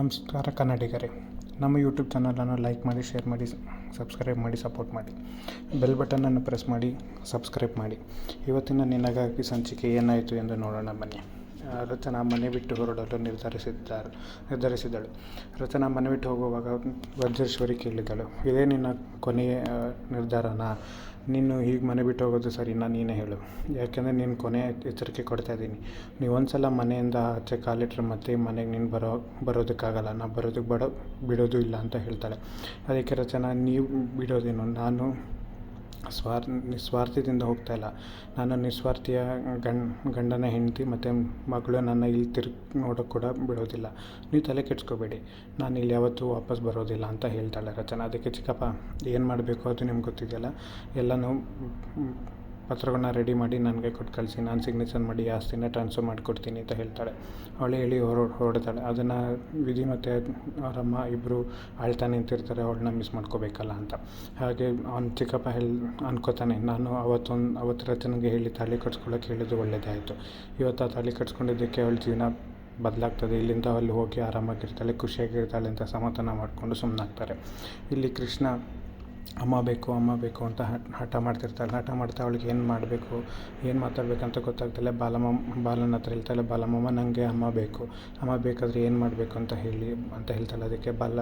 ನಮಸ್ಕಾರ ಕನ್ನಡಿಗರೇ. ನಮ್ಮ ಯೂಟ್ಯೂಬ್ ಚಾನಲನ್ನು ಲೈಕ್ ಮಾಡಿ ಶೇರ್ ಮಾಡಿ ಸಬ್ಸ್ಕ್ರೈಬ್ ಮಾಡಿ ಸಪೋರ್ಟ್ ಮಾಡಿ. ಬೆಲ್ ಬಟನನ್ನು ಪ್ರೆಸ್ ಮಾಡಿ ಸಬ್ಸ್ಕ್ರೈಬ್ ಮಾಡಿ. ಇವತ್ತಿನ ನಿನಗಾಗಿ ಸಂಚಿಕೆ ಏನಾಯಿತು ಎಂದು ನೋಡೋಣ ಬನ್ನಿ. ರಚನಾ ಮನೆ ಬಿಟ್ಟು ಹೊರಡಲು ನಿರ್ಧರಿಸಿದ್ದಾರೆ, ನಿರ್ಧರಿಸಿದಳು. ರಚನಾ ಮನೆ ಬಿಟ್ಟು ಹೋಗುವಾಗ ವಜ್ರೇಶ್ವರಿ ಕೇಳಿದಳು, ಇದೇ ನಿನ್ನ ಕೊನೆಯ ನಿರ್ಧಾರನಾ? ನೀನು ಈಗ ಮನೆ ಬಿಟ್ಟು ಹೋಗೋದು ಸರಿನಾ ನೀನೇ ಹೇಳು ಯಾಕೆಂದರೆ ನೀನು ಕೊನೆ ಎಚ್ಚರಿಕೆ ಕೊಡ್ತಾ ಇದ್ದೀನಿ. ನೀವು ಒಂದು ಸಲ ಮನೆಯಿಂದ ಆಚೆ ಕಾಲಿಟ್ರೆ ಮತ್ತೆ ಮನೆಗೆ ನೀನು ಬರೋ, ಬರೋದಕ್ಕಾಗಲ್ಲ. ನಾ ಬರೋದಕ್ಕೆ ಬಡೋ, ಬಿಡೋದು ಇಲ್ಲ ಅಂತ ಹೇಳ್ತಾಳೆ. ಅದಕ್ಕೆ ರಚನಾ, ನೀವು ಬಿಡೋದೇನು? ನಾನು ಸ್ವಾರ್, ನಿಸ್ವಾರ್ಥದಿಂದ ಹೋಗ್ತಾ ಇಲ್ಲ. ನಾನು ನಿಸ್ವಾರ್ಥಿಯ ಗಂಡ, ಗಂಡನ ಹೆಂಡತಿ ಮತ್ತು ಮಗಳು ನನ್ನ ಇಲ್ಲಿ ತಿರುಗಿ ನೋಡೋಕೆ ಕೂಡ ಬಿಡೋದಿಲ್ಲ. ನೀವು ತಲೆ ಕೆಡ್ಸ್ಕೋಬೇಡಿ. ನಾನು ಇಲ್ಲಿ ಯಾವತ್ತೂ ವಾಪಸ್ ಬರೋದಿಲ್ಲ ಅಂತ ಹೇಳ್ತಾಳೆ ರಚನಾ. ಅದಕ್ಕೆ ಚಿಕ್ಕಪ್ಪ, ಏನು ಮಾಡಬೇಕು ಅದು ನಿಮ್ಗೆ ಗೊತ್ತಿದೆಯಲ್ಲ? ಎಲ್ಲನೂ ಪತ್ರಗಳನ್ನ ರೆಡಿ ಮಾಡಿ ನನಗೆ ಕೊಟ್ಟು ಕಳಿಸಿ, ನಾನು ಸಿಗ್ನೇಚರ್ ಮಾಡಿ, ಆಸ್ತಿನ ಟ್ರಾನ್ಸ್ಫರ್ ಮಾಡಿಕೊಡ್ತೀನಿ ಅಂತ ಹೇಳ್ತಾಳೆ. ಅವಳು ಹೇಳಿ ಹೊರ, ಹೊರಡ್ತಾಳೆ. ಅದನ್ನು ವಿಧಿ ಮತ್ತು ಅವರಮ್ಮ ಇಬ್ಬರು ಆಳ್ತಾ ನಿಂತಿರ್ತಾರೆ, ಅವಳನ್ನ ಮಿಸ್ ಮಾಡ್ಕೋಬೇಕಲ್ಲ ಅಂತ. ಹಾಗೆ ಅವ್ನು ಚಿಕ್ಕಪ್ಪ ಹೇಳಿ, ಅನ್ಕೋತಾನೆ, ನಾನು ಅವತ್ತೊಂದು, ಅವತ್ತು ರಚನೆಗೆ ಹೇಳಿ ತಾಳಿ ಕಟ್ಸ್ಕೊಳ್ಳೋಕೆ ಹೇಳಿದ್ದು ಒಳ್ಳೆಯದಾಯಿತು ಇವತ್ತು ಆ ತಾಳಿ ಕಟ್ಸ್ಕೊಂಡಿದ್ದಕ್ಕೆ ಅವಳ ಜೀವನ ಬದಲಾಗ್ತದೆ. ಇಲ್ಲಿಂದ ಅಲ್ಲಿ ಹೋಗಿ ಆರಾಮಾಗಿರ್ತಾಳೆ, ಖುಷಿಯಾಗಿರ್ತಾಳೆ ಅಂತ ಸಮಾಧಾನ ಮಾಡಿಕೊಂಡು ಸುಮ್ಮನಾಗ್ತಾರೆ ಇಲ್ಲಿ ಕೃಷ್ಣ ಅಮ್ಮ ಬೇಕು ಅಮ್ಮ ಬೇಕು ಅಂತ ಹಠ ಮಾಡ್ತಿರ್ತಾಳೆ. ಹಠ ಮಾಡ್ತಾ ಅವಳಿಗೆ ಏನು ಮಾಡಬೇಕು, ಏನು ಮಾತಾಡಬೇಕಂತ ಗೊತ್ತಾಗ್ತಿಲ್ಲ. ಬಾಲಮ್ಮ, ಬಾಲನ ಹತ್ರ ಹೇಳ್ತಾಳೆ ಬಾಲಮ್ಮಮ್ಮ ನನಗೆ ಅಮ್ಮ ಬೇಕು. ಅಮ್ಮ ಬೇಕಾದರೆ ಏನು ಮಾಡಬೇಕು ಅಂತ ಹೇಳಿ, ಅಂತ ಹೇಳ್ತಾಳೆ. ಅದಕ್ಕೆ ಬಾಲ,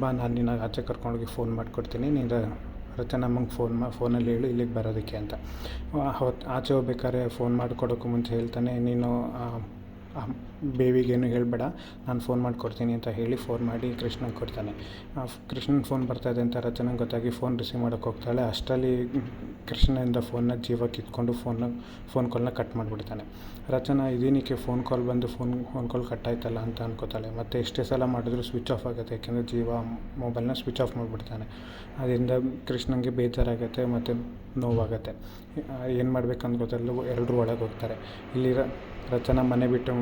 ಬಾ, ನಾನು ನಿನ್ನ ಆಚೆ ಕರ್ಕೊಂಡೋಗಿ ಫೋನ್ ಮಾಡಿಕೊಡ್ತೀನಿ. ನೀನು ರಚನ ಅಮ್ಮಂಗೆ ಫೋನ್ ಮಾ ಫೋನಲ್ಲಿ ಹೇಳು, ಇಲ್ಲಿಗೆ ಬರೋದಕ್ಕೆ ಅಂತ. ಅವತ್ತು ಆಚೆ ಹೋಗ್ಬೇಕಾದ್ರೆ ಫೋನ್ ಮಾಡಿಕೊಡೋಕ್ಕೂ ಮುಂಚೆ ಹೇಳ್ತಾನೆ, ನೀನು ಬೇಬಿಗೇನು ಹೇಳಬೇಡ. ನಾನು ಫೋನ್ ಮಾಡಿಕೊಡ್ತೀನಿ ಅಂತ ಹೇಳಿ ಫೋನ್ ಮಾಡಿ ಕೃಷ್ಣಂಗೆ ಕೊಡ್ತಾನೆ. ಕೃಷ್ಣನ್ ಫೋನ್ ಬರ್ತಾಯಿದೆ ಅಂತ ರಚನಂಗೆ ಗೊತ್ತಾಗಿ ಫೋನ್ ರಿಸೀವ್ ಮಾಡೋಕ್ಕೆ ಹೋಗ್ತಾಳೆ. ಅಷ್ಟರಲ್ಲಿ ಕೃಷ್ಣನಿಂದ ಫೋನ್ನ ಜೀವ ಕಿತ್ಕೊಂಡು ಫೋನ್ನ ಫೋನ್ ಕಾಲ್ನ ಕಟ್ ಮಾಡಿಬಿಡ್ತಾನೆ. ರಚನಾ, ಇದೇನಕ್ಕೆ ಫೋನ್ ಕಾಲ್ ಬಂದು ಫೋನ್ ಫೋನ್ ಕಾಲ್ ಕಟ್ ಆಯ್ತಲ್ಲ ಅಂತ ಅನ್ಕೋತಾಳೆ. ಮತ್ತು ಎಷ್ಟೇ ಸಲ ಮಾಡಿದ್ರು ಸ್ವಿಚ್ ಆಫ್ ಆಗುತ್ತೆ, ಯಾಕೆಂದರೆ ಜೀವ ಮೊಬೈಲ್ನ ಸ್ವಿಚ್ ಆಫ್ ಮಾಡಿಬಿಡ್ತಾನೆ. ಅದರಿಂದ ಕೃಷ್ಣನಿಗೆ ಬೇಜಾರಾಗುತ್ತೆ, ಮತ್ತು ನೋವಾಗುತ್ತೆ. ಏನು ಮಾಡ್ಬೇಕಂತ ಗೊತ್ತಲ್ಲ ಎಲ್ಲರೂ ಒಳಗೆ ಹೋಗ್ತಾರೆ. ಇಲ್ಲಿ ರಚನಾ ಮನೆ ಬಿಟ್ಟು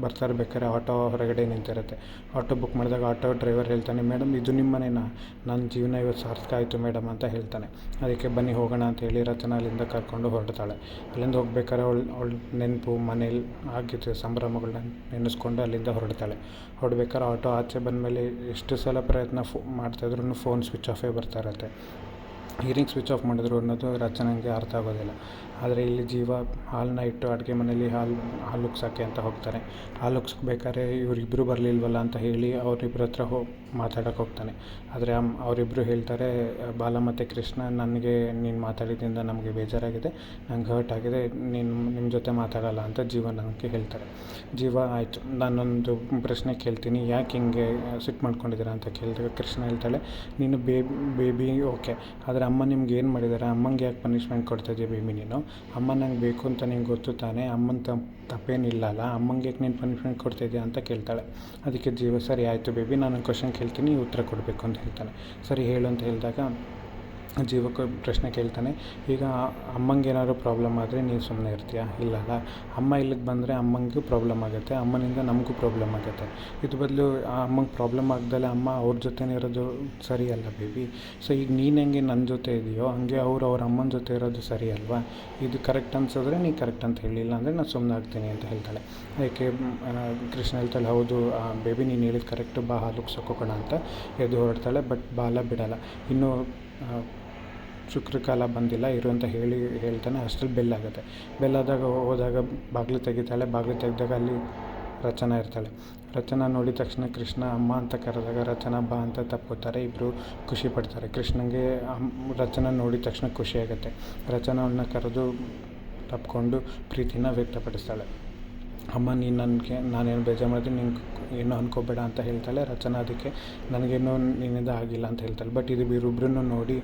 ಬರ್ತಾ ಇರ್ಬೇಕಾದ್ರೆ ಆಟೋ ಹೊರಗಡೆ ನಿಂತಿರುತ್ತೆ. ಆಟೋ ಬುಕ್ ಮಾಡಿದಾಗ ಆಟೋ ಡ್ರೈವರ್ ಹೇಳ್ತಾನೆ ಮೇಡಮ್ ಇದು ನಿಮ್ಮ ಮನೆನಾ ನನ್ನ ಜೀವನ ಇವತ್ತು ಸಾರ್ಥಕ ಆಯಿತು ಮೇಡಮ್ ಅಂತ ಹೇಳ್ತಾನೆ. ಅದಕ್ಕೆ ಬನ್ನಿ ಹೋಗೋಣ ಅಂತ ಹೇಳಿ ರಚನಾ ಅಲ್ಲಿಂದ ಕರ್ಕೊಂಡು ಹೊರಡ್ತಾಳೆ. ಅಲ್ಲಿಂದ ಹೋಗ್ಬೇಕಾದ್ರೆ ಅವಳು ಅವಳು ನೆನಪು ಮನೇಲಿ ಆಗಿದ್ದು ಸಂಭ್ರಮಗಳನ್ನ ನೆನೆಸ್ಕೊಂಡು ಅಲ್ಲಿಂದ ಹೊರಡ್ತಾಳೆ. ಹೊರಡ್ಬೇಕಾದ್ರೆ ಆಟೋ ಆಚೆ ಬಂದಮೇಲೆ ಎಷ್ಟು ಸಲ ಪ್ರಯತ್ನ ಫೋ ಮಾಡ್ತಾಯಿದ್ರು ಫೋನ್ ಸ್ವಿಚ್ ಆಫೇ ಬರ್ತಾ ಇರುತ್ತೆ. ಹೀರಿಂಗ್ ಸ್ವಿಚ್ ಆಫ್ ಮಾಡಿದ್ರು ಅನ್ನೋದು ರಚನೆಗೆ ಅರ್ಥ ಆಗೋದಿಲ್ಲ. ಆದರೆ ಇಲ್ಲಿ ಜೀವ ಹಾಲನ್ನ ಇಟ್ಟು ಅಡುಗೆ ಮನೇಲಿ ಹಾಲು ಹಾಲು ಉಗ್ಸೋಕ್ಕೆ ಅಂತ ಹೋಗ್ತಾರೆ. ಹಾಲು ಉಗ್ಸ್ಬೇಕಾದ್ರೆ ಇವರಿಬ್ಬರು ಬರಲಿಲ್ವಲ್ಲ ಅಂತ ಹೇಳಿ ಅವರಿಬ್ರ ಹತ್ರ ಹೋಗಿ ಮಾತಾಡೋಕೆ ಹೋಗ್ತಾನೆ. ಆದರೆ ಅವರಿಬ್ಬರು ಹೇಳ್ತಾರೆ, ಬಾಲ ಮತ್ತು ಕೃಷ್ಣ, ನನಗೆ ನೀನು ಮಾತಾಡಿದ್ರಿಂದ ನಮಗೆ ಬೇಜಾರಾಗಿದೆ, ನಂಗೆ ಹರ್ಟ್ ಆಗಿದೆ, ನೀನು ನಿಮ್ಮ ಜೊತೆ ಮಾತಾಡಲ್ಲ ಅಂತ ಜೀವ ನನಗೆ ಹೇಳ್ತಾರೆ. ಜೀವ, ಆಯಿತು, ನಾನೊಂದು ಪ್ರಶ್ನೆ ಕೇಳ್ತೀನಿ. ಯಾಕೆ ಹಿಂಗೆ ಸಿಟ್ಟು ಮಾಡ್ಕೊಂಡಿದ್ದೀರಾ ಅಂತ ಕೇಳಿದಾಗ ಕೃಷ್ಣ ಹೇಳ್ತಾಳೆ, ನೀನು ಬೇಬಿ ಬೇಬಿ ಓಕೆ ಆದರೆ ಅಮ್ಮ ನಿಮ್ಗೆ ಏನು ಮಾಡಿದ್ದಾರೆ ಅಮ್ಮಂಗೆ ಯಾಕೆ ಪನಿಷ್ಮೆಂಟ್ ಕೊಡ್ತಾಯಿದ್ದೀಯ ಬೇಬಿ ನೀನು? ಅಮ್ಮ ನಂಗೆ ಬೇಕು ಅಂತ ನಿಂಗೆ ಗೊತ್ತು ತಾನೇ? ಅಮ್ಮನ ತಪ್ಪು ತಪ್ಪೇನಿಲ್ಲ ಅಲ್ಲ? ಅಮ್ಮಂಗೆ ಯಾಕೆ ನೀನು ಪನಿಷ್ಮೆಂಟ್ ಕೊಡ್ತಾಯಿದ್ಯಾ ಅಂತ ಕೇಳ್ತಾಳೆ. ಅದಕ್ಕೆ ಜೀವ, ಸರಿ, ಆಯಿತು ಬೇಬಿ ನಾನು ಕ್ವಶನ್ ಕೇಳ್ತೀನಿ ಉತ್ತರ ಕೊಡಬೇಕು ಅಂತ ಹೇಳ್ತಾನೆ. ಸರಿ ಹೇಳು ಅಂತ ಹೇಳಿದಾಗ ಜೀವಕ್ಕೆ ಪ್ರಶ್ನೆ ಕೇಳ್ತಾನೆ, ಈಗ ಅಮ್ಮಂಗೆ ಏನಾದ್ರು ಪ್ರಾಬ್ಲಮ್ ಆದರೆ ನೀವು ಸುಮ್ಮನೆ ಇರ್ತೀಯಾ? ಇಲ್ಲಲ್ಲ ಅಮ್ಮ ಇಲ್ಲಿಗೆ ಬಂದರೆ ಅಮ್ಮಂಗೂ ಪ್ರಾಬ್ಲಮ್ ಆಗುತ್ತೆ, ಅಮ್ಮನಿಂದ ನಮಗೂ ಪ್ರಾಬ್ಲಮ್ ಆಗುತ್ತೆ. ಇದು ಬದಲು ಆ ಅಮ್ಮಂಗೆ ಪ್ರಾಬ್ಲಮ್ ಆಗ್ದಲೆ ಅಮ್ಮ ಅವ್ರ ಜೊತೆನೇ ಇರೋದು ಸರಿ ಅಲ್ಲ ಬೇಬಿ? ಸೊ ಈಗ ನೀನು ಹೆಂಗೆ ನನ್ನ ಜೊತೆ ಇದೆಯೋ, ಹಂಗೆ ಅವ್ರು ಅವ್ರ ಅಮ್ಮನ ಜೊತೆ ಇರೋದು ಸರಿ ಅಲ್ವಾ? ಇದು ಕರೆಕ್ಟ್ ಅನ್ಸಿದ್ರೆ ನೀ ಕರೆಕ್ಟ್ ಅಂತ ಹೇಳಿಲ್ಲ ಅಂದರೆ ನಾನು ಸುಮ್ಮನೆ ಆಗ್ತೀನಿ ಅಂತ ಹೇಳ್ತಾಳೆ. ಯಾಕೆ ಕೃಷ್ಣ ಹೇಳ್ತಾಳೆ, ಹೌದು ಬೇಬಿ ನೀನು ಹೇಳಿದ ಕರೆಕ್ಟು ಬಾ, ಹಾಲು ಅಂತ ಎದ್ದು ಹೊರಡ್ತಾಳೆ, ಬಟ್ ಬಾಲ ಬಿಡಲ್ಲ. ಇನ್ನೂ ಶುಕ್ರಕಾಲ ಬಂದಿಲ್ಲ, ಇರು ಅಂತ ಹೇಳಿ ಹೇಳ್ತಾನೆ, ಅಷ್ಟ್ರಲ್ಲಿ ಬೆಲ್ ಆಗುತ್ತೆ. ಬೆಲ್ ಆದಾಗ ಹೋದಾಗ ಬಾಗಿಲು ತೆಗಿತಾಳೆ, ಬಾಗಿಲು ತೆಗೆದಾಗ ಅಲ್ಲಿ ರಚನಾ ಇರ್ತಾಳೆ. ರಚನಾ ನೋಡಿದ ತಕ್ಷಣ ಕೃಷ್ಣ, ಅಮ್ಮ ಅಂತ ಕರೆದಾಗ ರಚನಾ ಬಾ ಅಂತ ತಪ್ಪುತ್ತಾರೆ ಇಬ್ಬರು ಖುಷಿ ಪಡ್ತಾರೆ. ಕೃಷ್ಣಂಗೆ ಅಮ್, ರಚನಾ ನೋಡಿದ ತಕ್ಷಣ ಖುಷಿ ಆಗುತ್ತೆ. ಕರೆದು ತಪ್ಪಿಕೊಂಡು ಪ್ರೀತಿನ ವ್ಯಕ್ತಪಡಿಸ್ತಾಳೆ. ಅಮ್ಮ, ನೀನು ನನಗೆ ನಾನೇನು ಬೇಜಾರು ಮಾಡಿದ್ರೆ ನಿಂಗೆ ಏನು ಅನ್ಕೋಬೇಡ ಅಂತ ಹೇಳ್ತಾಳೆ. ರಚನಾ ಅದಕ್ಕೆ, ನನಗೇನು ನಿನ್ನಿಂದ ಆಗಿಲ್ಲ ಅಂತ ಹೇಳ್ತಾಳೆ. ಬಟ್ ಇದು ಇವ್ರಿಬ್ರನ್ನೂ ನೋಡಿ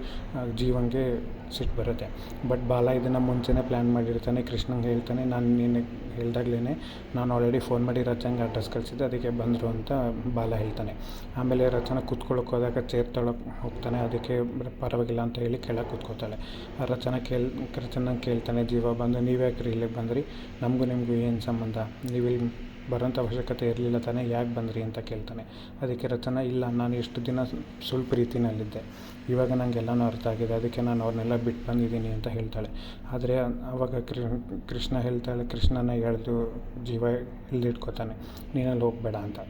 ಜೀವನ್ಗೆ ಸಿಟ್ಟು ಬರುತ್ತೆ. ಬಟ್ ಬಾಲ ಇದನ್ನು ಮುಂಚೆನೇ ಪ್ಲ್ಯಾನ್ ಮಾಡಿರ್ತಾನೆ. ಕೃಷ್ಣಂಗೆ ಹೇಳ್ತಾನೆ, ನಾನು ನೀನು ಹೇಳ್ದಾಗ್ಲೇ ನಾನು ಆಲ್ರೆಡಿ ಫೋನ್ ಮಾಡಿ ರಚನಾಗೆ ಅಡ್ರೆಸ್ ಕಳಿಸಿದ್ದೆ, ಅದಕ್ಕೆ ಬಂದರು ಅಂತ ಬಾಲ ಹೇಳ್ತಾನೆ. ಆಮೇಲೆ ರಚನಾ ಕೂತ್ಕೊಳ್ಳೋಕೆ ಹೋದಾಗ ಚೇರ್ ತೊಳಕ್ಕೆ ಹೋಗ್ತಾನೆ, ಅದಕ್ಕೆ ಪರವಾಗಿಲ್ಲ ಅಂತ ಹೇಳಿ ಕೆಳಗೆ ಕೂತ್ಕೋತಾಳೆ. ರಚನಾ ಕೇಳ್ ರಚನಾ ಕೇಳ್ತಾನೆ, ಜೀವ ಬಂದು ನೀವ್ಯಾಕ್ರಿ ಇಲ್ಲಿಗೆ ಬಂದ್ರಿ? ನಮಗೂ ನಿಮಗೂ ಏನು ಸಂಬಂಧ? ನೀವು ಇಲ್ಲಿ ಬರೋಂಥ ಅವಶ್ಯಕತೆ ಇರಲಿಲ್ಲ ತಾನೇ, ಯಾಕೆ ಬಂದ್ರಿ ಅಂತ ಕೇಳ್ತಾನೆ. ಅದಕ್ಕೆ ರತನ, ಇಲ್ಲ, ನಾನು ಎಷ್ಟು ದಿನ ಸ್ವಲ್ಪ ಪ್ರೀತಿನಲ್ಲಿದ್ದೆ ಇವಾಗ ನನಗೆಲ್ಲನೂ ಅರ್ಥ ಆಗಿದೆ, ಅದಕ್ಕೆ ನಾನು ಅವ್ರನ್ನೆಲ್ಲ ಬಿಟ್ಟು ಬಂದಿದ್ದೀನಿ ಅಂತ ಹೇಳ್ತಾಳೆ. ಆದರೆ ಅವಾಗ ಕೃಷ್ಣ ಹೇಳ್ತಾಳೆ, ಕೃಷ್ಣನ ಎಳೆದು ಜೀವ ಇಲ್ಲಿಟ್ಕೋತಾನೆ ನೀನಲ್ಲಿ ಹೋಗಬೇಡ ಅಂತ.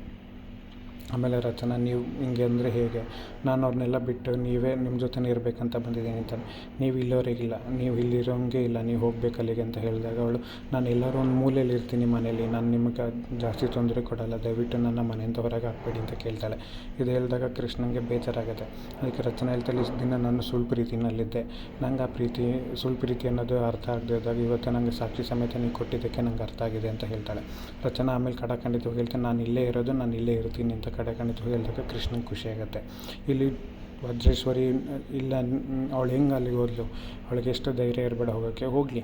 ಆಮೇಲೆ ರಚನಾ, ನೀವು ಹಿಂಗೆ ಅಂದರೆ ಹೇಗೆ? ನಾನು ಅವ್ರನ್ನೆಲ್ಲ ಬಿಟ್ಟು ನೀವೇ ನಿಮ್ಮ ಜೊತೆನೇ ಇರಬೇಕಂತ ಬಂದಿದ್ದೀನಿ ಅಂತ. ನೀವು ಇಲ್ಲೋರಿಗಿಲ್ಲ ನೀವು ಇಲ್ಲಿರೋಂಗೆ ಇಲ್ಲ. ನೀವು ಹೋಗ್ಬೇಕು ಅಲ್ಲಿಗೆ ಅಂತ ಹೇಳಿದಾಗ ಅವಳು, ನಾನು ಎಲ್ಲರೂ ಒಂದು ಮೂಲೆಯಲ್ಲಿ ಇರ್ತೀನಿ ಮನೇಲಿ ನಾನು ನಿಮಗೆ ಜಾಸ್ತಿ ತೊಂದರೆ ಕೊಡಲ್ಲ. ದಯವಿಟ್ಟು ನನ್ನ ಮನೆಯಿಂದ ಹೊರಗೆ ಹಾಕ್ಬೇಡಿ ಅಂತ ಕೇಳ್ತಾಳೆ. ಇದು ಹೇಳಿದಾಗ ಕೃಷ್ಣನಿಗೆ ಬೇಜಾರಾಗುತ್ತೆ. ಅದಕ್ಕೆ ರಚನಾ ಹೇಳ್ತಾಳೆ ದಿನ ನಾನು ಸುಳ್ಳು ಪ್ರೀತಿನಲ್ಲಿದ್ದೆ. ನಂಗೆ ಆ ಪ್ರೀತಿ ಸುಳ್ಳು ಪ್ರೀತಿ ಅನ್ನೋದು ಅರ್ಥ ಆಗದೆ ಇದ್ದಾಗ ಇವತ್ತು ನನಗೆ ಸಾಕ್ಷಿ ಸಮೇತ ನೀವು ಕೊಟ್ಟಿದ್ದಕ್ಕೆ ನಂಗೆ ಅರ್ಥ ಆಗಿದೆ ಅಂತ ಹೇಳ್ತಾಳೆ. ರಚನಾ ಆಮೇಲೆ ಕಡಾಕಂಡಿದ್ದು ಹೇಳ್ತಾನೆ ನಾನು ಇಲ್ಲೇ ಇರೋದು. ನಾನು ಇಲ್ಲೇ ಇರ್ತೀನಿ ಅಂತ ಕಡಖಂಡಿತವಾಗಿ ಹೇಳಿದಾಗ ಕೃಷ್ಣಂಗೆ ಖುಷಿಯಾಗುತ್ತೆ ಇಲ್ಲಿ ವಜ್ರೇಶ್ವರಿ, ಇಲ್ಲ, ಅವಳು ಹೆಂಗೆ ಅಲ್ಲಿಗೆ ಹೋದ್ಲು? ಅವಳಿಗೆ ಎಷ್ಟು ಧೈರ್ಯ ಇರಬೇಡ ಹೋಗೋಕ್ಕೆ ಹೋಗಲಿ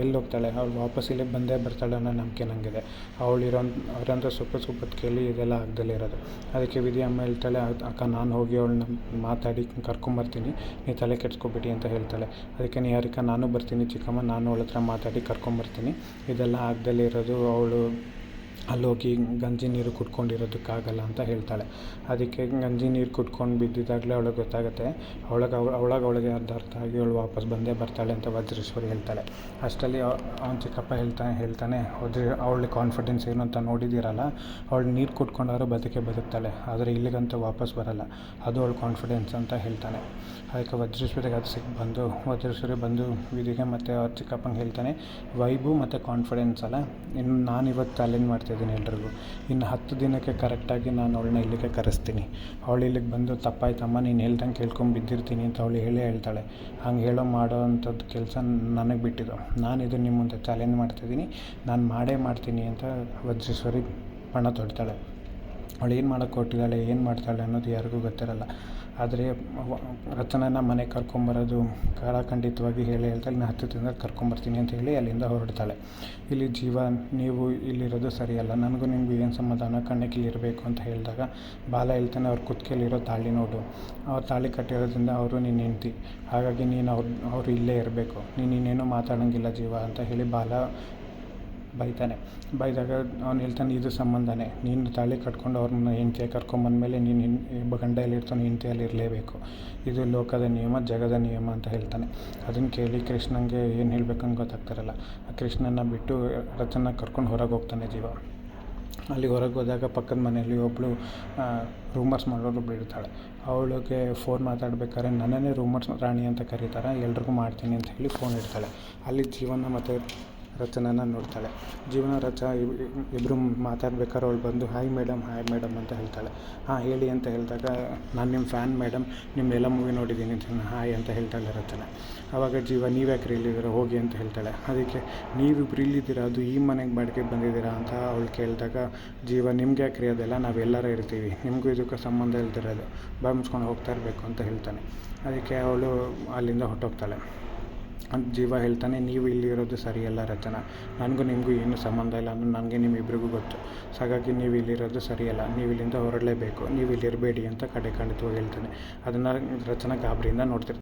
ಎಲ್ಲಿ ಹೋಗ್ತಾಳೆ? ಅವಳು ವಾಪಸ್ ಇಲ್ಲಿಗೆ ಬಂದೇ ಬರ್ತಾಳೆ ಅನ್ನೋ ನಂಬಿಕೆ ನನಗಿದೆ ಅವಳು ಇರೋ ಅವರಂಥ ಸುಪ್ಪ ಸುಪ್ಪತ್ತು ಕೇಳಿ ಇದೆಲ್ಲ ಆಗ್ದಲೇ ಇರೋದು. ಅದಕ್ಕೆ ವಿಧಿ ಅಮ್ಮ ಹೇಳ್ತಾಳೆ "ಅದ್- ಅಕ್ಕ ನಾನು ಹೋಗಿ ಅವಳನ್ನ ಮಾತಾಡಿ ಕರ್ಕೊಂಬರ್ತೀನಿ. ನೀ ತಲೆ ಕೆಡ್ಸ್ಕೊಬಿಡಿ ಅಂತ ಹೇಳ್ತಾಳೆ. ಅದಕ್ಕೆ ನಿಹಾರಿಕಾ ನಾನು ಬರ್ತೀನಿ ಚಿಕ್ಕಮ್ಮ, ನಾನು ಅವಳ ಹತ್ರ ಮಾತಾಡಿ ಕರ್ಕೊಂಬರ್ತೀನಿ. ಇದೆಲ್ಲ ಆಗದಲ್ಲೇ ಇರೋದು. ಅವಳು ಅಲ್ಲೋಗಿ ಗಂಜಿ ನೀರು ಕುಡ್ಕೊಂಡಿರೋದಕ್ಕಾಗಲ್ಲ ಅಂತ ಹೇಳ್ತಾಳೆ. ಅದಕ್ಕೆ ಗಂಜಿ ನೀರು ಕುಡ್ಕೊಂಡು ಬಿದ್ದಿದ್ದಾಗಲೇ ಅವಳಿಗೆ ಗೊತ್ತಾಗುತ್ತೆ. ಅವಳಗೆ ಅವ್ಳಗೆ ಅವಳಿಗೆ ಅರ್ಧ ಅರ್ಥ ಆಗಿ ಅವಳು ವಾಪಸ್ ಬಂದೇ ಬರ್ತಾಳೆ ಅಂತ ವಜ್ರೇಶ್ವರಿ ಹೇಳ್ತಾಳೆ. ಅಷ್ಟರಲ್ಲಿ ಅವ್ನ ಚಿಕ್ಕಪ್ಪ ಹೇಳ್ತಾನೆ ಹೇಳ್ತಾನೆ, ವಜ್ರ ಅವಳ ಕಾನ್ಫಿಡೆನ್ಸ್ ಏನು ಅಂತ ನೋಡಿದ್ದೀರಲ್ಲ? ಅವಳು ನೀರು ಕುಡ್ಕೊಂಡಾದ್ರೂ ಬದುಕೆ ಬದುಕ್ತಾಳೆ. ಆದರೆ ಇಲ್ಲಿಗಂತೂ ವಾಪಸ್ ಬರಲ್ಲ. ಅದು ಅವಳ ಕಾನ್ಫಿಡೆನ್ಸ್ ಅಂತ ಹೇಳ್ತಾನೆ. ಅದಕ್ಕೆ ವಜ್ರೇಶ್ವರಿಗೆ ಅದು ಸಿಕ್ಕಿ ಬಂದು, ವಜ್ರೇಶ್ವರಿ ಬಂದು ವಿಧಿಗೆ ಮತ್ತು ಅವ್ರ ಚಿಕ್ಕಪ್ಪಂಗೆ ಹೇಳ್ತಾನೆ ವೈಬು ಮತ್ತು ಕಾನ್ಫಿಡೆನ್ಸ್ ಅಲ್ಲ. ಇನ್ನು ನಾನು ಇವತ್ತು ಚಾಲೆಂಜ್ ಮಾಡ್ತಾಯಿದ್ದೀನಿ ಎಲ್ರಿಗೂ. ಇನ್ನು ಹತ್ತು ದಿನಕ್ಕೆ ಕರೆಕ್ಟಾಗಿ ನಾನು ಅವಳನ್ನ ಇಲ್ಲಿಗೆ ಕರೆಸ್ತೀನಿ. ಅವಳು ಇಲ್ಲಿಗೆ ಬಂದು ತಪ್ಪಾಯ್ತಮ್ಮ, ನೀನು ಹೇಳ್ದಂಗೆ ಕೇಳ್ಕೊಂಡು ಬಿದ್ದಿರ್ತೀನಿ ಅಂತ ಅವಳು ಹೇಳೇ ಹೇಳ್ತಾಳೆ. ಹಂಗೆ ಹೇಳೋ ಮಾಡೋ ಅಂಥದ್ದು ಕೆಲಸ ನನಗೆ ಬಿಟ್ಟಿದ್ದು. ನಾನು ಇದು ನಿಮ್ಮ ಮುಂದೆ ಚಾಲೆಂಜ್ ಮಾಡ್ತಿದ್ದೀನಿ. ನಾನು ಮಾಡೇ ಮಾಡ್ತೀನಿ ಅಂತ ವಜ್ರೇಶ್ವರಿ ಪಣ ತೊಡ್ತಾಳೆ. ಅವಳು ಏನು ಮಾಡೋಕ್ಕೆ ಹೊರಟಿದ್ದಾಳೆ, ಏನು ಮಾಡ್ತಾಳೆ ಅನ್ನೋದು ಯಾರಿಗೂ ಗೊತ್ತಿರಲ್ಲ. ಆದರೆ ರಚನಾನ ಮನೆಗೆ ಕರ್ಕೊಂಬರೋದು ಖಡಾಖಂಡಿತವಾಗಿ ಹೇಳಿ ಹೇಳ್ತಾಳೆ ನಾ ಹತ್ತು ತಿಂಗಳು ಕರ್ಕೊಂಬರ್ತೀನಿ ಅಂತ ಹೇಳಿ ಅಲ್ಲಿಂದ ಹೊರಡ್ತಾಳೆ. ಇಲ್ಲಿ ಜೀವ, ನೀವು ಇಲ್ಲಿರೋದು ಸರಿಯಲ್ಲ, ನನಗೂ ನಿಮಗೂ ಏನು ಸಮಾಧಾನ? ಕಣ್ಣಕ್ಕೆ ಇಲ್ಲಿರಬೇಕು ಅಂತ ಹೇಳಿದಾಗ ಬಾಲ ಹೇಳ್ತಾನೆ, ಅವ್ರ ಕುತ್ತಿಗೆಲಿರೋ ತಾಳಿ ನೋಡು. ಅವ್ರು ತಾಳಿ ಕಟ್ಟಿರೋದ್ರಿಂದ ಅವರು ನಿನ್ನ ಹೆಂಡ್ತಿ. ಹಾಗಾಗಿ ನೀನು ಅವ್ರು, ಅವರು ಇಲ್ಲೇ ಇರಬೇಕು. ನೀನು ಇನ್ನೇನು ಮಾತಾಡೋಂಗಿಲ್ಲ ಜೀವ ಅಂತ ಹೇಳಿ ಬಾಲ ಬೈತಾನೆ. ಬೈದಾಗ ಅವ್ನು ಹೇಳ್ತಾನೆ, ಇದು ಸಂಬಂಧನೇ. ನೀನು ತಾಳಿ ಕಟ್ಕೊಂಡು ಅವ್ರನ್ನ ಹೆಂಡ್ತಿಯಾಗಿ ಕರ್ಕೊಂಬಂದಮೇಲೆ ನೀನು ಹೆಣ್ ಗಂಡ ಎಲ್ಲಿರ್ತಾನೋ ಹೆಂಡ್ತಿ ಅಲ್ಲಿ ಇರಲೇಬೇಕು. ಇದು ಲೋಕದ ನಿಯಮ, ಜಗದ ನಿಯಮ ಅಂತ ಹೇಳ್ತಾನೆ. ಅದನ್ನು ಕೇಳಿ ಕೃಷ್ಣನಿಗೆ ಏನು ಹೇಳ್ಬೇಕಂಗೆ ಗೊತ್ತಾಗ್ತಿರಲ್ಲ. ಕೃಷ್ಣನ ಬಿಟ್ಟು ರಚನ ಕರ್ಕೊಂಡು ಹೊರಗೆ ಹೋಗ್ತಾನೆ ಜೀವ. ಅಲ್ಲಿ ಹೊರಗೆ ಹೋದಾಗ ಪಕ್ಕದ ಮನೆಯಲ್ಲಿ ಒಬ್ಬಳು ರೂಮರ್ಸ್ ಮಾಡೋರು ಬಿಡ್ತಾಳೆ ಅವಳಿಗೆ ಫೋನ್ ಮಾತಾಡ್ಬೇಕಾದ್ರೆ, ನನ್ನನ್ನೇ ರೂಮರ್ಸ್ ರಾಣಿ ಅಂತ ಕರೀತಾರೆ, ಎಲ್ರಿಗೂ ಮಾಡ್ತೀನಿ ಅಂತ ಹೇಳಿ ಫೋನ್ ಇಡ್ತಾಳೆ. ಅಲ್ಲಿ ಜೀವನ ಮತ್ತು ರಚನನ ನೋಡ್ತಾಳೆ. ಜೀವನ ರಚ ಇಬ್ಬರು ಮಾತಾಡ್ಬೇಕಾದ್ರೆ ಅವಳು ಬಂದು, ಹಾಯ್ ಮೇಡಮ್ ಹಾಯ್ ಮೇಡಮ್ ಅಂತ ಹೇಳ್ತಾಳೆ. ಹಾಂ, ಹೇಳಿ ಅಂತ ಹೇಳಿದಾಗ, ನಾನು ನಿಮ್ಮ ಫ್ಯಾನ್ ಮೇಡಮ್ ನಿಮ್ಮೆಲ್ಲ ಮೂವಿ ನೋಡಿದ್ದೀನಿ ಅಂತ ಹಾಯ್ ಅಂತ ಹೇಳ್ತಾಳೆ ರಚನೆ. ಆವಾಗ ಜೀವ ನೀವ್ಯಾಕ್ರಿ ಇಲ್ಲಿದ್ದೀರ? ಹೋಗಿ ಅಂತ ಹೇಳ್ತಾಳೆ. ಅದಕ್ಕೆ ನೀವಿಬ್ರು ಇಲ್ಲಿದ್ದೀರಾ? ಅದು ಈ ಮನೆಗೆ ಬಾಡಿಗೆ ಬಂದಿದ್ದೀರಾ? ಅಂತ ಅವಳು ಕೇಳಿದಾಗ, ಜೀವ, ನಿಮ್ಗೆ ರೀ ಅದೆಲ್ಲ? ನಾವೆಲ್ಲರೂ ಇರ್ತೀವಿ. ನಿಮಗೂ ಇದಕ್ಕೆ ಸಂಬಂಧ ಇಲ್ದಿರೋದು. ಬಾಯಿ ಹೋಗ್ತಾ ಇರಬೇಕು ಅಂತ ಹೇಳ್ತಾನೆ. ಅದಕ್ಕೆ ಅವಳು ಅಲ್ಲಿಂದ ಹೊರಟೋಗ್ತಾಳೆ. ಅಂತ ಜೀವ ಹೇಳ್ತಾನೆ, ನೀವು ಇಲ್ಲಿರೋದು ಸರಿಯಲ್ಲ ರಚನಾ. ನನಗೂ ನಿಮಗೂ ಏನು ಸಂಬಂಧ ಇಲ್ಲ ಅನ್ನೋದು ನನಗೆ ನಿಮ್ಮಿಬ್ಬರಿಗೂ ಗೊತ್ತು. ಹಾಗಾಗಿ ನೀವು ಇಲ್ಲಿರೋದು ಸರಿಯಲ್ಲ ನೀವು ಇಲ್ಲಿಂದ ಹೊರಡಲೇಬೇಕು. ನೀವು ಇಲ್ಲಿರಬೇಡಿ ಅಂತ ಕಡೆ ಖಂಡಿತವಾಗಿ ಹೇಳ್ತಾನೆ. ಅದನ್ನು ರಚನಾ ಗಾಬರಿಯಿಂದ ನೋಡ್ತಿರ್ತಾಳೆ